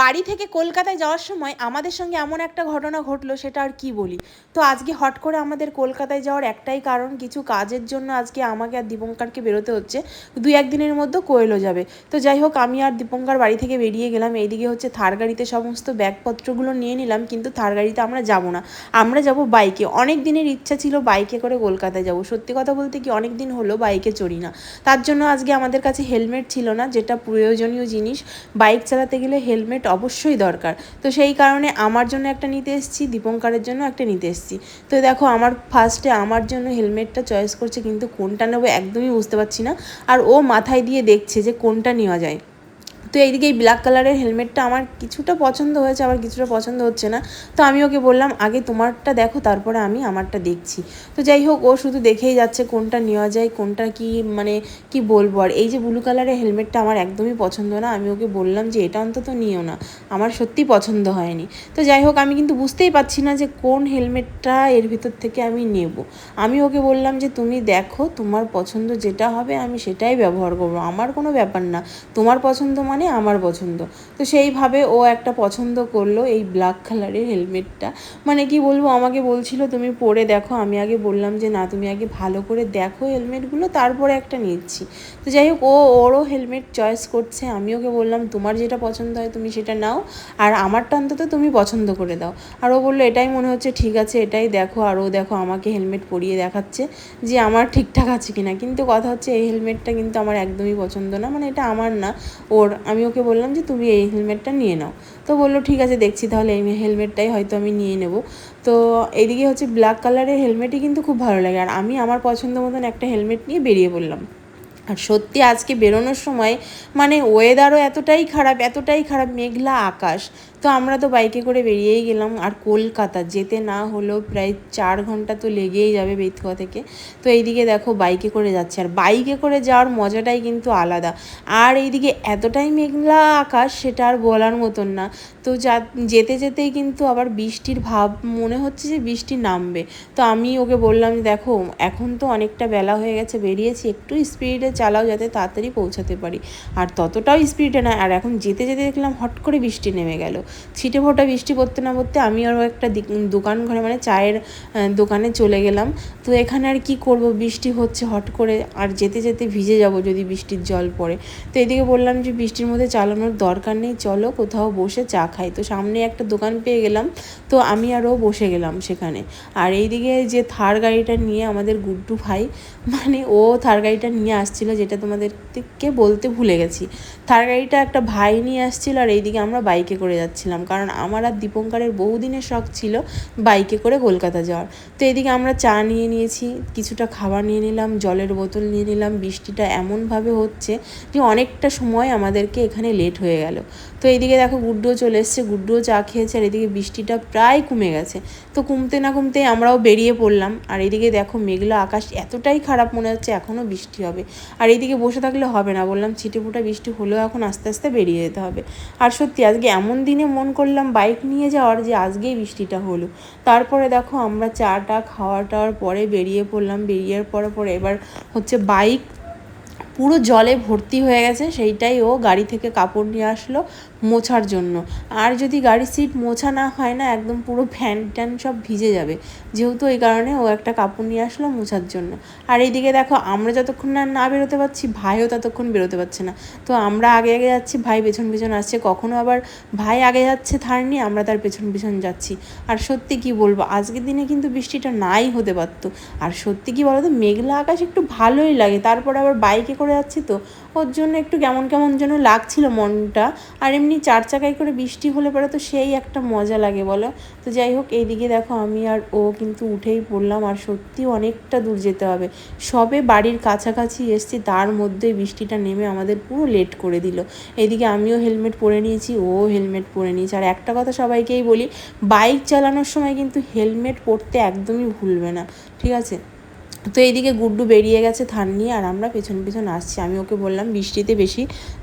বাড়ি থেকে কলকাতায় যাওয়ার সময় আমাদের সঙ্গে এমন একটা ঘটনা ঘটলো, সেটা আর কি বলি? তো আজকে হট করে আমাদের কলকাতায় যাওয়ার একটাই কারণ, কিছু কাজের জন্য আজকে আমাকে আর দীপঙ্করকে বেরোতে হচ্ছে। দুই একদিনের মধ্যে কোয়েলও যাবে। তো যাই হোক, আমি আর দীপঙ্কর বাড়ি থেকে বেরিয়ে গেলাম। এইদিকে হচ্ছে থার গাড়িতে সমস্ত ব্যাগপত্রগুলো নিয়ে নিলাম, কিন্তু থার গাড়িতে আমরা যাব না। আমরা যাব বাইকে। অনেক দিনের ইচ্ছা ছিল বাইকে করে কলকাতায় যাব। সত্যি কথা বলতে কি, অনেক দিন হলো বাইকে চড়ি না। তার জন্য আজকে আমাদের কাছে হেলমেট ছিল না, যেটা প্রয়োজনীয় জিনিস। বাইক চালাতে গেলে হেলমেট অবশ্যই দরকার। তো সেই কারণে আমার জন্য একটা নিতে এসেছি, দীপঙ্কারের জন্য একটা নিতে এসেছি। তো দেখো, আমার ফার্স্টে আমার জন্য হেলমেটটা চয়েস করছে, কিন্তু কোনটা নেব একদমই বুঝতে পারছি না। আর ও মাথায় দিয়ে দেখছে যে কোনটা নেওয়া যায়। তো এইদিকে এই ব্ল্যাক কালারের হেলমেটটা আমার কিছুটা পছন্দ হয়েছে, আবার কিছুটা পছন্দ হচ্ছে না। তো আমি ওকে বললাম, আগে তোমারটা দেখো, তারপরে আমি আমারটা দেখছি। তো যাই হোক, ও শুধু দেখেই যাচ্ছে কোনটা নেওয়া যায়, কোনটা কি মানে কি বলব? আর এই যে ব্লু কালারের হেলমেটটা আমার একদমই পছন্দ না। আমি ওকে বললাম যে, এটা অন্তত নিও না, আমার সত্যি পছন্দ হয়নি। তো যাই হোক, আমি কিন্তু বুঝতেই পারছি না যে, কোন হেলমেটটা এর ভিতর থেকে আমি নেব। আমি ওকে বললাম যে, তুমি দেখো, তোমার পছন্দ যেটা হবে, আমি সেটাই ব্যবহার করব। আমার কোনো ব্যাপার না। তোমার পছন্দ মানে মানে আমার পছন্দ। তো সেইভাবে ও একটা পছন্দ করল এই ব্ল্যাক কালারের হেলমেটটা মানে কি বলব, আমাকে বলছিল, তুমি পরে দেখো। আমি আগে বললাম যে, না, তুমি আগে ভালো করে দেখো হেলমেটগুলো তারপরে একটা নিচ্ছি। তো যাই হোক, ও ওরও হেলমেট চয়েস করছে। আমি ওকে বললাম, তোমার যেটা পছন্দ হয়, তুমি সেটা নাও। আর আমারটা অন্তত তুমি পছন্দ করে দাও। আর ও বলল, এটাই মনে হচ্ছে, ঠিক আছে, এটাই দেখো। আর ও দেখো, আমাকে হেলমেট পরিয়ে দেখাচ্ছে যে, আমার ঠিকঠাক আছে কিনা। কিন্তু কথা হচ্ছে, এই হেলমেটটা কিন্তু আমার একদমই পছন্দ না। মানে এটা আমার না, ওর আমি ওকে বললাম যে তুমি এই হেলমেটটা নিয়ে নাও। তো বলল, ঠিক আছে, দেখছি, তাহলে এই হেলমেটটাই হয়তো আমি নিয়ে নেব। তো এইদিকে হচ্ছে ব্ল্যাক কালারের হেলমেটই কিন্তু খুব ভালো লাগে। আর আমি আমার পছন্দ মতন একটা হেলমেট নিয়ে বেরিয়ে পড়লাম। আর সত্যি আজকে বেরোনোর সময় মানে ওয়েদারও এতটাই খারাপ এতটাই খারাপ, মেঘলা আকাশ। তো আমরা তো বাইকে করে বেরিয়েই গেলাম, আর কলকাতা যেতে না হলেও প্রায় চার ঘণ্টা তো লেগেই যাবে বেতকুয়া থেকে। তো এইদিকে দেখো বাইকে করে যাচ্ছে, আর বাইকে করে যাওয়ার মজাটাই কিন্তু আলাদা। আর এইদিকে এতটাই মেঘলা আকাশ, সেটা আর বলার মতন না। তো যা, যেতে যেতেই কিন্তু আবার বৃষ্টির ভাব, মনে হচ্ছে যে বৃষ্টি নামবে। তো আমি ওকে বললাম দেখো, এখন তো অনেকটা বেলা হয়ে গেছে, বেরিয়েছি, একটু স্পিডে চালাও যাতে তাড়াতাড়ি পৌঁছাতে পারি। আর ততটাও স্পিডে না, আর এখন যেতে যেতে দেখলাম হট করে বৃষ্টি নেমে গেল। ছিটে ফোটা বৃষ্টি পড়তে না পড়তে আমি আরও একটা দোকান ঘরে মানে চায়ের দোকানে চলে গেলাম। তো এখানে আর কি করব? বৃষ্টি হচ্ছে হট করে আর যেতে যেতে ভিজে যাব যদি বৃষ্টির জল পড়ে। তো এদিকে বললাম যে বৃষ্টির মধ্যে চালানোর দরকার নেই, চলো কোথাও বসে চা খাই। তো সামনে একটা দোকান পেয়ে গেলাম, তো আমি আরও বসে গেলাম সেখানে। আর এইদিকে যে থার গাড়িটা নিয়ে আমাদের গুড্ডু ভাই মানে ও থার গাড়িটা নিয়ে আসছিল যেটা তোমাদেরকে বলতে ভুলে গেছি। থার গাড়িটা একটা ভাই নিয়ে আসছিল আর এইদিকে আমরা বাইকে করে যাচ্ছিলাম, কারণ আমার আর দীপঙ্করের বহুদিনের শখ ছিল বাইকে করে কলকাতা যাওয়ার। তো এদিকে আমরা চা নিয়ে নিয়েছি, কিছুটা খাবার নিয়ে নিলাম, জলের বোতল নিয়ে নিলাম, বৃষ্টিটা এমনভাবে হচ্ছে যে অনেকটা সময় আমাদেরকে এখানে লেট হয়ে গেল। তো এইদিকে দেখো গুড্ডুও চলে এসছে, গুড্ডুও চা খেয়েছে, আর এদিকে বৃষ্টিটা প্রায় কমে গেছে। তো কমতে না কমতেই আমরাও বেরিয়ে পড়লাম, আর এদিকে দেখো মেঘলা আকাশ এতটাই খারাপ মনে হচ্ছে এখনও বৃষ্টি হবে। আর এইদিকে বসে থাকলে হবে না, বললাম ছিটেফোঁটা বৃষ্টি হলেও এখন আস্তে আস্তে বেরিয়ে যেতে হবে। আর সত্যি আজকে এমন দিনে মন করলাম বাইক নিয়ে যাওয়ার যে আজকেই বৃষ্টিটা হলো। তারপরে দেখো আমরা চাটা খাওয়া টাওয়ার পরে বেরিয়ে পড়লাম। বেরিয়ে পরে পরে এবার হচ্ছে বাইক পুরো জলে ভর্তি হয়ে গেছে। সেইটাই ও গাড়ি থেকে কাপড় নিয়ে আসলো। মোছার জন্য। আর যদি গাড়ির সিট মোছা না হয় না, একদম পুরো ফ্যান ট্যান সব ভিজে যাবে। যেহেতু এই কারণে ও একটা কাপড় নিয়ে আসলো মোছার জন্য। আর এইদিকে দেখো, আমরা যতক্ষণ না না বেরোতে পারছি, ভাইও ততক্ষণ বেরোতে পারছে না। তো আমরা আগে আগে যাচ্ছি, ভাই পেছন পেছন আসছে। কখনো আবার ভাই আগে যাচ্ছে থার নিয়ে, আমরা তার পেছন পেছন যাচ্ছি। আর সত্যি কি বলব, আজকের দিনে কিন্তু বৃষ্টিটা নাই হতে পারতো। আর সত্যি কি বলতো, মেঘলা আকাশ একটু ভালোই লাগে। তারপর আবার বাইকে করে যাচ্ছি তো, ওর জন্য একটু কেমন কেমন যেন লাগছিল মনটা। আর এমনি চার চাকায় করে বৃষ্টি হলে পরে তো সেই একটা মজা লাগে, বলো? তো যাই হোক, এইদিকে দেখো আমি আর ও কিন্তু উঠেই পড়লাম আর সত্যি অনেকটা দূর যেতে হবে। সবে বাড়ির কাছাকাছি এসছি, তার মধ্যে বৃষ্টিটা নেমে আমাদের পুরো লেট করে দিল। এইদিকে আমিও হেলমেট পরে নিয়েছি, ও হেলমেট পরে নিয়েছি। আর একটা কথা সবাইকেই বলি, বাইক চালানোর সময় কিন্তু হেলমেট পরতে একদমই ভুলবে না, ঠিক আছে? তো এইদিকে গুড্ডু বেরিয়ে গেছে থান নিয়ে, আর আমরা পেছন পেছন আসছি। আমি ওকে বললাম, বৃষ্টিতে বেশি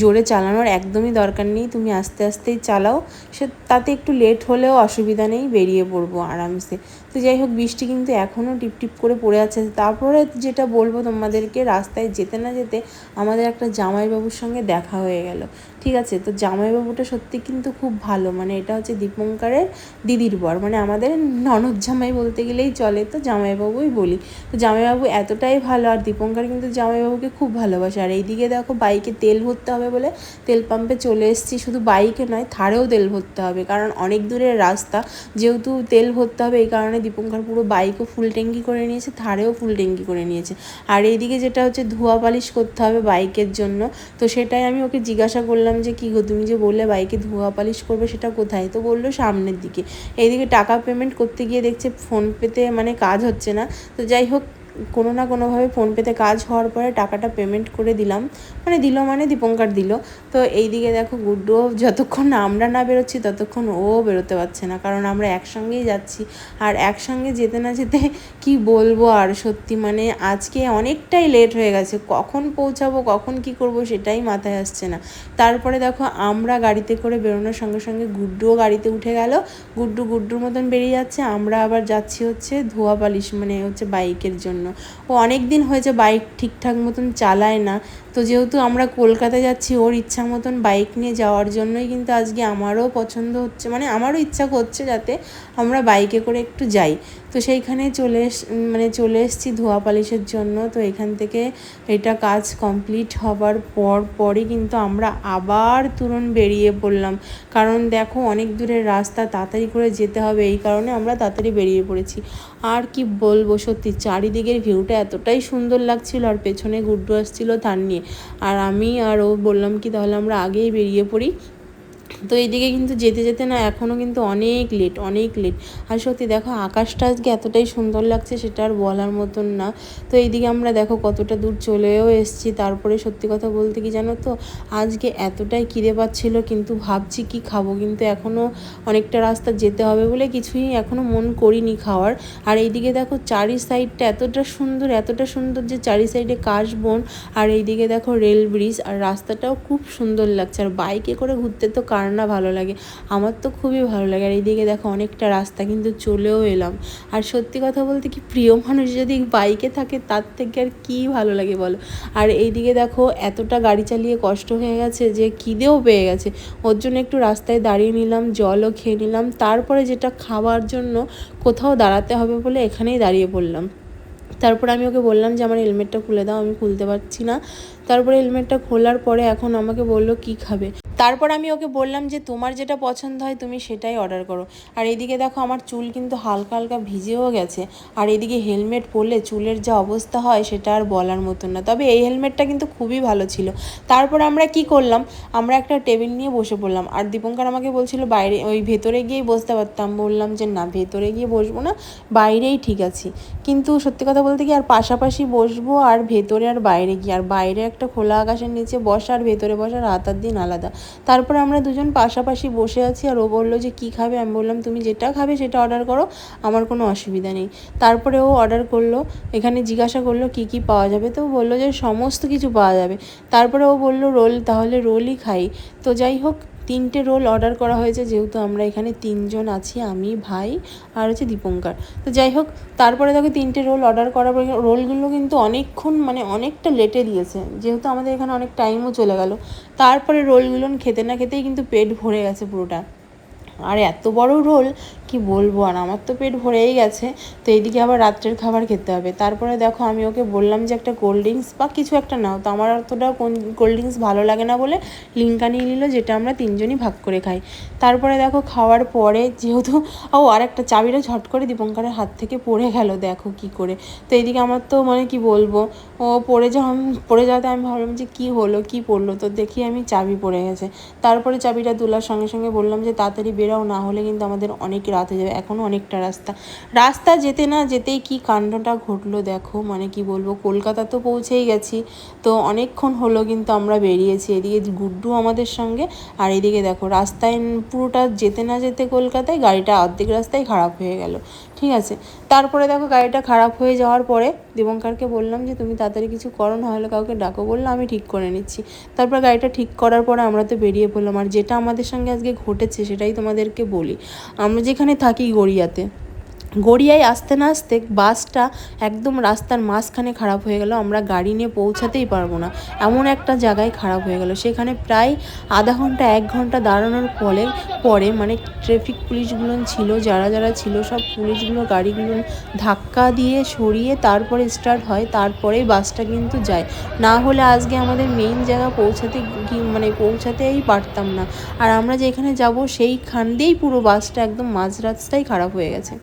জোরে চালানোর একদমই দরকার নেই, তুমি আস্তে আস্তেই চালাও। সে তাতে একটু লেট হলেও অসুবিধা নেই, বেরিয়ে পড়ব আরামসে। তো যাই হোক, বৃষ্টি কিন্তু এখনও টিপ টিপ করে পড়ে আছে। তারপরে যেটা বলব তোমাদেরকে, রাস্তায় যেতে না যেতে আমাদের একটা জামাইবাবুর সঙ্গে দেখা হয়ে গেল। ঠিক আছে, তো জামাইবাবুটা সত্যি কিন্তু খুব ভালো। মানে এটা হচ্ছে দীপঙ্করের দিদির বর। মানে আমাদের ননদ জামাই বলতে গেলেই চলে, তো জামাইবাবুই বলি। তো জামাইবাবু এতটাই ভালো, আর দীপঙ্কর কিন্তু জামাইবাবুকে খুব ভালোবাসে। আর এইদিকে দেখো বাইকে তেল ভরতে হবে বলে তেল পাম্পে চলে এসেছি। শুধু বাইকে নয়, থারেও তেল ভরতে হবে। কারণ অনেক দূরের রাস্তা, যেহেতু তেল ভরতে হবে, এই কারণে দীপঙ্কর পুরো বাইকও ফুল ট্যাঙ্কি করে নিয়েছে, থারেও ফুল ট্যাঙ্কি করে নিয়েছে। আর এইদিকে যেটা হচ্ছে ধোয়া পালিশ করতে হবে বাইকের জন্য। তো সেটাই আমি ওকে জিজ্ঞাসা করলাম যে, কী গো, তুমি যে বললে বাইকে ধোয়া পালিশ করবে, সেটা কোথায়? তো বলল সামনের দিকে। এইদিকে টাকা পেমেন্ট করতে গিয়ে দেখছে ফোনপেতে মানে কাজ হচ্ছে না। তো যাই হোক কোনো না কোনোভাবে ফোনপেতে কাজ হওয়ার পরে টাকাটা পেমেন্ট করে দিলাম। মানে দিল মানে দীপঙ্কার দিল। তো এইদিকে দেখো গুড্ডুও যতক্ষণ আমরা না বেরোচ্ছি, ততক্ষণ ও বেরোতে পারছে না। কারণ আমরা একসঙ্গেই যাচ্ছি। আর একসঙ্গে যেতে না যেতে কি বলব আর সত্যি মানে আজকে অনেকটাই লেট হয়ে গেছে। কখন পৌঁছাবো, কখন কি করব সেটাই মাথায় আসছে না। তারপরে দেখো আমরা গাড়িতে করে বেরোনোর সঙ্গে সঙ্গে গুড্ডুও গাড়িতে উঠে গেল। গুড্ডু গুড্ডুর মতন বেরিয়ে যাচ্ছে। আমরা আবার যাচ্ছি হচ্ছে ধোয়া পালিশ মানে হচ্ছে বাইকের জন্য। ও অনেক দিন হয়েছে বাইক ঠিকঠাক মতন চালায় না। তো যেহেতু আমরা কলকাতা যাচ্ছি, ওর ইচ্ছা মতন বাইক নিয়ে যাওয়ার জন্যই কিন্তু আজকে আমারও পছন্দ হচ্ছে মানে আমারও ইচ্ছা করছে যাতে আমরা বাইকে করে একটু যাই। তো সেইখানে চলে মানে চলে এসেছি ধোয়া পালিশের জন্য। তো এখান থেকে এটা কাজ কমপ্লিট হবার পর পরই কিন্তু আমরা আবার তুরন বেরিয়ে পড়লাম। কারণ দেখো অনেক দূরের রাস্তা, তাড়াতাড়ি করে যেতে হবে, এই কারণে আমরা তাড়াতাড়ি বেরিয়ে পড়েছি। আর কি বলব সত্যি, চারিদিকের ভিউটা এতটাই সুন্দর লাগছিল আর পেছনে গুড্ডু আসছিল তার নিয়ে। আর আমি আর ও বললাম কি তাহলে আমরা আগেই বেরিয়ে পড়ি। তো এইদিকে কিন্তু যেতে যেতে না এখনও কিন্তু অনেক লেট অনেক লেট আর সত্যি দেখো, আকাশটা আজকে এতটাই সুন্দর লাগছে সেটা আর বলার মতন না। তো এইদিকে আমরা দেখো কতটা দূর চলেও এসেছি। তারপরে সত্যি কথা বলতে কি জানো তো, আজকে এতটাই খিদে পাচ্ছিল, কিন্তু ভাবছি কি খাব। কিন্তু এখনও অনেকটা রাস্তা যেতে হবে বলে কিছুই এখনও মন করিনি খাওয়ার। আর এইদিকে দেখো চারি সাইডটা এতটা সুন্দর এতটা সুন্দর যে চারি সাইডে কাশবন আর এইদিকে দেখো রেল ব্রিজ আর রাস্তাটাও খুব সুন্দর লাগছে। আর বাইকে করে ঘুরতে তো কার না ভালো লাগে। আমার তো খুবই ভালো লাগে। আর এইদিকে দেখো অনেকটা রাস্তা কিন্তু চলেও এলাম। আর সত্যি কথা বলতে কি প্রিয় মানুষ যদি বাইকে থাকে তার থেকে আর কী ভালো লাগে বলো? আর এইদিকে দেখো এতটা গাড়ি চালিয়ে কষ্ট হয়ে গেছে যে খিদেও পেয়ে গেছে। ওর জন্য একটু রাস্তায় দাঁড়িয়ে নিলাম, জলও খেয়ে নিলাম। তারপরে যেটা খাওয়ার জন্য কোথাও দাঁড়াতে হবে বলে এখানেই দাঁড়িয়ে পড়লাম। তারপর আমি ওকে বললাম যে, আমার হেলমেটটা খুলে দাও, আমি খুলতে পারছি না। তারপরে হেলমেটটা খোলার পরে এখন আমাকে বলল কি খাবে। তারপর আমি ওকে বললাম যে, তোমার যেটা পছন্দ হয় তুমি সেটাই অর্ডার করো। আর এদিকে দেখো আমার চুল কিন্তু হালকা হালকা ভিজেও গেছে। আর এদিকে হেলমেট পরলে চুলের যা অবস্থা হয় সেটা আর বলার মতন না। তবে এই হেলমেটটা কিন্তু খুবই ভালো ছিল। তারপর আমরা কি করলাম, আমরা একটা টেবিল নিয়ে বসে পড়লাম। আর দীপঙ্কর আমাকে বলছিল, বাইরে, ওই ভেতরে গিয়েই বসতে পারতাম। বললাম যে, না, ভেতরে গিয়ে বসবো না, বাইরেই ঠিক আছি। কিন্তু সত্যি কথা বলতে কি আর পাশাপাশি বসবো আর ভেতরে আর বাইরে গিয়ে, আর বাইরে একটা খোলা আকাশের নিচে বসার, ভেতরে বসা রাত আর দিন আলাদা। তারপর আমরা দুজন পাশাপাশি বসে আছি আর ও বলল যে, কি খাবে? আমি বললাম, তুমি যেটা খাবে সেটা অর্ডার করো, আমার কোনো অসুবিধা নেই। তারপরে ও অর্ডার করল, এখানে জিজ্ঞাসা করল, কি কি পাওয়া যাবে? তো বলল যে, সমস্ত কিছু পাওয়া যাবে। তারপরে ও বলল, রোল, তাহলে রোলই খাই। তো যাই হোক তিনটে রোল অর্ডার করা হয়েছে, যেহেতু আমরা এখানে তিনজন আছি, আমি, ভাই আর হচ্ছে দীপঙ্কর। তো যাই হোক, তারপরে দেখো তিনটে রোল অর্ডার করার পর রোলগুলো কিন্তু অনেকক্ষণ মানে অনেকটা লেটে দিয়েছে, যেহেতু আমাদের এখানে অনেক টাইমও চলে গেল। তারপরে রোলগুলো খেতে না খেতেই কিন্তু পেট ভরে গেছে পুরোটা। আর এত বড় রোল কি বলব আর আমার তো পেট ভরেই গেছে। তো এইদিকে আবার রাত্রের খাবার খেতে হবে। তারপরে দেখো আমি ওকে বললাম যে একটা কোল্ড ড্রিঙ্কস বা কিছু একটা নাও। তো আমার অতটা কোল্ড ড্রিঙ্কস ভালো লাগে না বলে লিঙ্কা নিয়ে নিল যেটা আমরা তিনজনই ভাগ করে খাই। তারপরে দেখো খাওয়ার পরে যেহেতু ও আর একটা চাবিটা ঝট করে দীপঙ্করের হাত থেকে পড়ে গেল দেখো কি করে। তো এইদিকে আমার তো মানে কি বলব, ও পড়ে যখন পড়ে যাওয়াতে আমি ভাবলাম যে কী হলো, কী পড়ল? তো দেখি আমি চাবি পড়ে গেছে। তারপরে চাবিটা তোলার সঙ্গে সঙ্গে বললাম যে তাড়াতাড়ি বেরাও, না হলে কিন্তু আমাদের অনেক রাত হয়ে যাবে এখনও অনেকটা রাস্তা। রাস্তা যেতে না যেতেই কি কাণ্ডটা ঘটলো দেখো মানে কি বলব, কলকাতা তো পৌঁছেই গেছি, তো অনেকক্ষণ হলো কিন্তু আমরা বেরিয়েছি। এদিকে গুড্ডু আমাদের সঙ্গে, আর এদিকে দেখো, রাস্তায় পুরোটা যেতে না যেতে কলকাতায় গাড়িটা অর্ধেক রাস্তায় খারাপ হয়ে গেল। ঠিক আছে। তারপরে দেখো গাড়িটা খারাপ হয়ে যাওয়ার পরে দেবঙ্কারকে বললাম যে, তুমি তাড়াতাড়ি কিছু করো না হলে কাউকে ডাকো। বলল, আমি ঠিক করে নিচ্ছি। তারপর গাড়িটা ঠিক করার পরে আমরা তো বেরিয়ে পড়লাম। আর যেটা আমাদের সঙ্গে আজকে ঘটেছে, সেটাই তোমাদেরকে বলি। আমরা যেখানে থাকি গড়িয়াতে গড়িয়ায় আসতে না আসতে বাসটা একদম রাস্তার মাঝখানে খারাপ হয়ে গেল, আমরা গাড়ি নিয়ে পৌঁছাতেই পারব না। এমন একটা জায়গায় খারাপ হয়ে গেল। সেখানে প্রায় আধা ঘণ্টা, এক ঘণ্টা দাঁড়ানোর ফলে পরে মানে ট্রাফিক পুলিশগুলো ছিল, যারা যারা ছিল সব পুলিশগুলো গাড়িগুলো ধাক্কা দিয়ে সরিয়ে তারপরে স্টার্ট হয়, তারপরেই বাসটা কিন্তু যায়। না হলে আজকে আমাদের মেইন জায়গা পৌঁছাতে মানে পৌঁছাতেই পারতাম না। আর আমরা যেখানে যাব সেইখান দিয়েই পুরো বাসটা একদম মাঝ রাস্তায় খারাপ হয়ে গেছে।